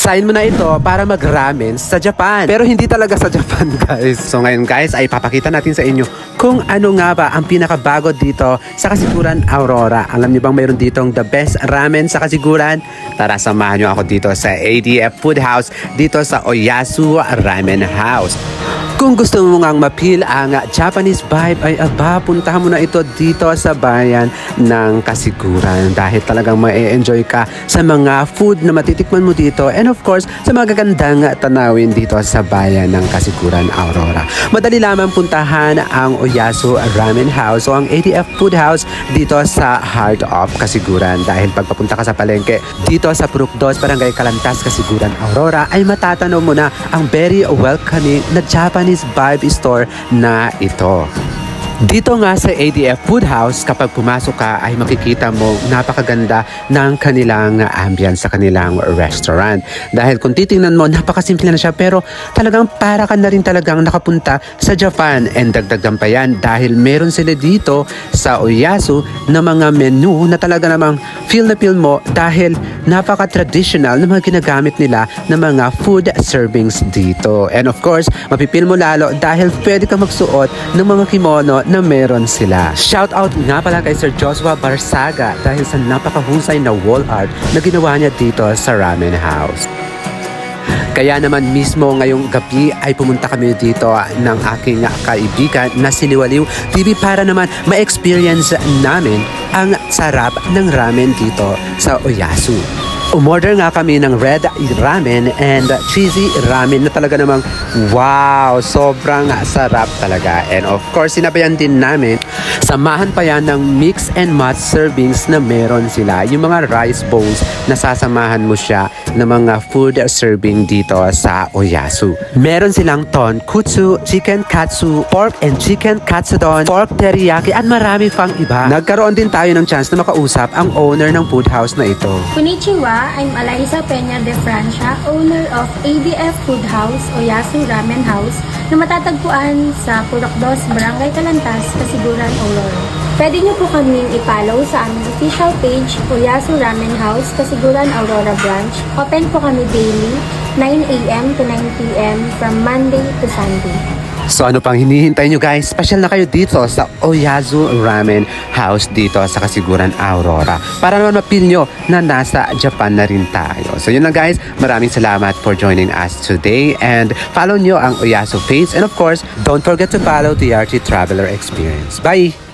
Sign mo na ito para mag-ramen sa Japan. Pero hindi talaga sa Japan, guys. So ngayon, guys, ay papakita natin sa inyo kung ano nga ba ang pinakabago dito sa Kasiguran Aurora. Alam niyo bang mayroon ditong the best ramen sa Kasiguran? Tara, samahan niyo ako dito sa ADF Food House dito sa Oyasu Ramen House. Kung gusto mo ngang mapil ang Japanese vibe ay aba, puntahan mo na ito dito sa bayan ng Kasiguran dahil talagang ma-enjoy ka sa mga food na matitikman mo dito and of course sa mga gagandang tanawin dito sa bayan ng Kasiguran, Aurora. Madali lamang puntahan ang Oyasu Ramen House o ang ATF Food House dito sa Heart of Kasiguran dahil pagpapunta ka sa palengke dito sa Purok 2, Barangay Kalantas, Kasiguran, Aurora ay matatanaw mo na ang very welcoming na Japanese vibe store na ito. Dito nga sa ADF Food House, kapag pumasok ka ay makikita mo napakaganda ng kanilang ambience sa kanilang restaurant. Dahil kung titingnan mo, napakasimple na siya pero talagang para ka na rin talagang nakapunta sa Japan. And dagdagan pa yan dahil meron sila dito sa Oyasu na mga menu na talaga namang feel na feel mo dahil napaka-traditional na mga ginagamit nila na mga food servings dito. And of course, mapipil mo lalo dahil pwede ka magsuot ng mga kimono na meron sila. Shout out nga pala kay Sir Joshua Barsaga dahil sa napakahusay na wall art na ginawa niya dito sa Ramen House. Kaya naman mismo ngayong gabi ay pumunta kami dito ng aking kaibigan na si Liwaliw TV para naman ma-experience namin ang sarap ng ramen dito sa Oyasu. Umorder nga kami ng red ramen and cheesy ramen na talaga namang wow, sobrang sarap talaga. And of course, sinabayan din namin, samahan pa yan ng mix and match servings na meron sila. Yung mga rice bowls na sasamahan mo siya ng mga food serving dito sa Oyasu. Meron silang tonkutsu, chicken katsu, pork and chicken katsudon, pork teriyaki at marami pang iba. Nagkaroon din tayo ng chance na makausap ang owner ng food house na ito. Konnichiwa, I'm Alaisa Peña de Francia, owner of ADF Food House o Yasu Ramen House na matatagpuan sa Purok 2, Barangay Kalantas, Kasiguran, Aurora. Pwede niyo po kaming i-follow sa aming official page o Yasu Ramen House, Kasiguran, Aurora Branch. Open po kami daily, 9 a.m. to 9 p.m. from Monday to Sunday. So ano pang hinihintay nyo guys? Pasyal na kayo dito sa Oyazu Ramen House dito sa Kasiguran, Aurora. Para naman mapil nyo na nasa Japan na rin tayo. So yun lang guys, maraming salamat for joining us today and follow nyo ang Oyazu page and of course, don't forget to follow the RT Traveler Experience. Bye!